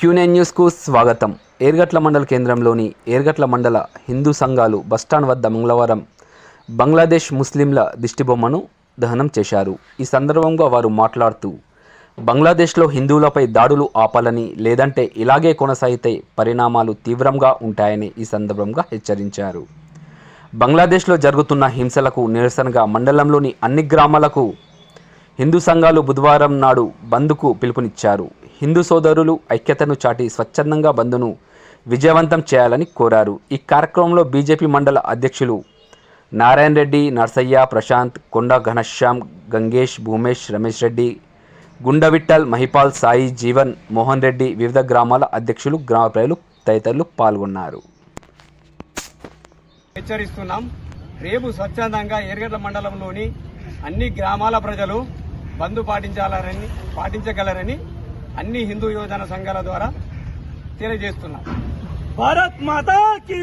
Quinine న్యూస్కు స్వాగతం. ఏర్గట్ల మండల కేంద్రంలోని ఏర్గట్ల మండల హిందూ సంఘాలు బస్టాండ్ వద్ద మంగళవారం బంగ్లాదేశ్ ముస్లింల దిష్టిబొమ్మను దహనం చేశారు. ఈ సందర్భంగా వారు మాట్లాడుతూ బంగ్లాదేశ్లో హిందువులపై దాడులు ఆపాలని లేదంటే ఇలాగే కొనసాగితే పరిణామాలు తీవ్రంగా ఉంటాయని ఈ సందర్భంగా హెచ్చరించారు. బంగ్లాదేశ్లో జరుగుతున్న హింసలకు నిరసనగా మండలంలోని అన్ని గ్రామాలకు హిందూ సంఘాలు బుధవారం నాడు బంద్కు పిలుపునిచ్చారు. హిందూ సోదరులు ఐక్యతను చాటి స్వచ్ఛందంగా బంద్ను విజయవంతం చేయాలని కోరారు. ఈ కార్యక్రమంలో బీజేపీ మండల అధ్యక్షులు నారాయణ రెడ్డి నర్సయ్య ప్రశాంత్ కొండ ఘనశ్యామ్ గంగేష్ భూమేష్ రమేష్ రెడ్డి గుండవిట్టల్ మహిపాల్ సాయి జీవన్ మోహన్ రెడ్డి వివిధ గ్రామాల అధ్యక్షులు గ్రామ ప్రజలు తదితరులు పాల్గొన్నారు. హెచ్చరిస్తున్నాం. రేపు స్వచ్ఛందంగా ఎర్గడ్ల మండలంలోని అన్ని గ్రామాల ప్రజలు బంధు పాటించాలని పాటించగలరని అన్ని హిందూ యువజన సంఘాల ద్వారా తెలియజేస్తున్నాం. భారత్ మాతాకి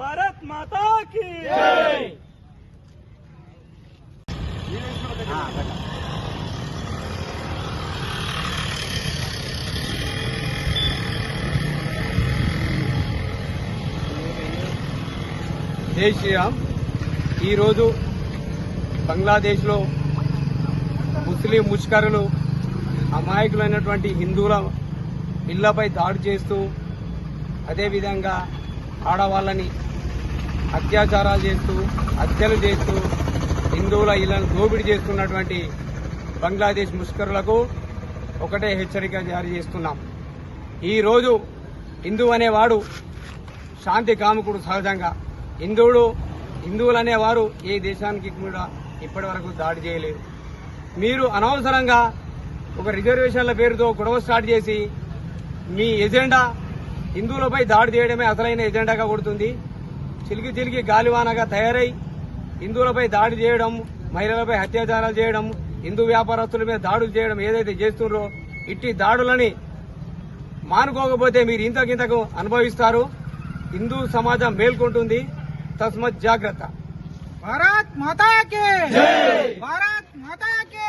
భారత్ మాతాకి దేశీయ. ఈరోజు బంగ్లాదేశ్లో ముస్లిం ముష్కరులు అమాయకులైనటువంటి హిందువుల ఇళ్ళపై దాడి చేస్తూ అదేవిధంగా ఆడవాళ్ళని అత్యాచారాలు చేస్తూ హత్యలు చేస్తూ హిందువుల ఇళ్ళను దోపిడీ చేస్తున్నటువంటి బంగ్లాదేశ్ ముష్కరులకు ఒకటే హెచ్చరిక జారీ చేస్తున్నాం. ఈరోజు హిందువు అనేవాడు శాంతి కాముకుడు సహజంగా. హిందువుడు హిందువులు అనేవారు ఏ దేశానికి కూడా ఇప్పటి వరకు దాడి చేయలేదు. మీరు అనవసరంగా ఒక రిజర్వేషన్ల పేరుతో గొడవ స్టార్ట్ చేసి మీ ఎజెండా హిందువులపై దాడి చేయడమే అసలైన ఎజెండాగా కొడుతుంది. చిలికి చిలికి గాలివానగా తయారై హిందువులపై దాడి చేయడం మహిళలపై అత్యాచారాలు చేయడం హిందూ వ్యాపారస్తుల మీద దాడులు చేయడం ఏదైతే చేస్తున్నారో ఇట్టి దాడులని మానుకోకపోతే మీరు ఇంతకింతకు అనుభవిస్తారు. హిందూ సమాజం మేల్కొంటుంది. తస్మత్ జాగ్రత్త. భారత్ మాతాకే భారత్ మాతాకే